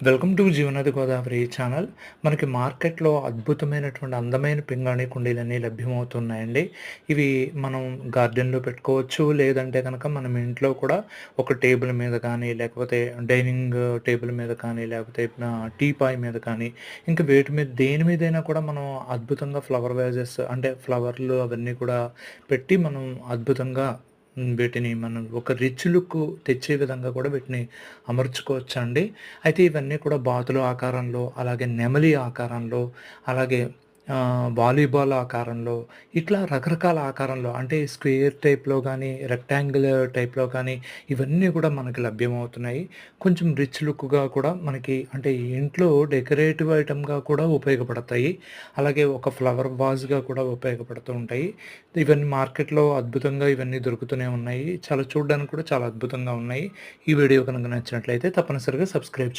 Welcome to Jeevanadi Godavari channel. మనకి మార్కెట్లో అద్భుతమైనటువంటి అందమైన పింగాణి కుండీలన్నీ లభ్యమవుతున్నాయండి. ఇవి మనం గార్డెన్లో పెట్టుకోవచ్చు లేదంటే కనుక మనం ఇంట్లో కూడా ఒక టేబుల్ మీద కానీ లేకపోతే డైనింగ్ టేబుల్ మీద కానీ లేకపోతే టీపాయ్ మీద కానీ ఇంకా వేటి మీద దేని మీదైనా కూడా మనం అద్భుతంగా ఫ్లవర్ వేజెస్ అంటే ఫ్లవర్లు అవన్నీ కూడా పెట్టి మనం అద్భుతంగా వీటిని మనం ఒక రిచ్ లుక్ తెచ్చే విధంగా కూడా వీటిని అమర్చుకోవచ్చు అండి అయితే ఇవన్నీ కూడా బాతుల ఆకారంలో, అలాగే నెమలి ఆకారంలో, అలాగే వాలీబాల్ ఆకారంలో ఇట్లా రకరకాల ఆకారంలో అంటే స్క్వేర్ టైప్‌లో కానీ రెక్టాంగులర్ టైప్‌లో కానీ ఇవన్నీ కూడా మనకి లభ్యమవుతున్నాయి. కొంచెం రిచ్ లుక్‌గా కూడా మనకి అంటే ఇంట్లో డెకరేటివ్ ఐటమ్గా కూడా ఉపయోగపడతాయి. అలాగే ఒక ఫ్లవర్ వాజ్‌గా కూడా ఉపయోగపడుతూ ఉంటాయి. ఇవన్నీ మార్కెట్‌లో అద్భుతంగా ఇవన్నీ దొరుకుతూనే ఉన్నాయి. చాలా చూడడానికి కూడా చాలా అద్భుతంగా ఉన్నాయి. ఈ వీడియో కనుక నచ్చినట్లయితే తప్పనిసరిగా సబ్స్క్రైబ్ చేయండి.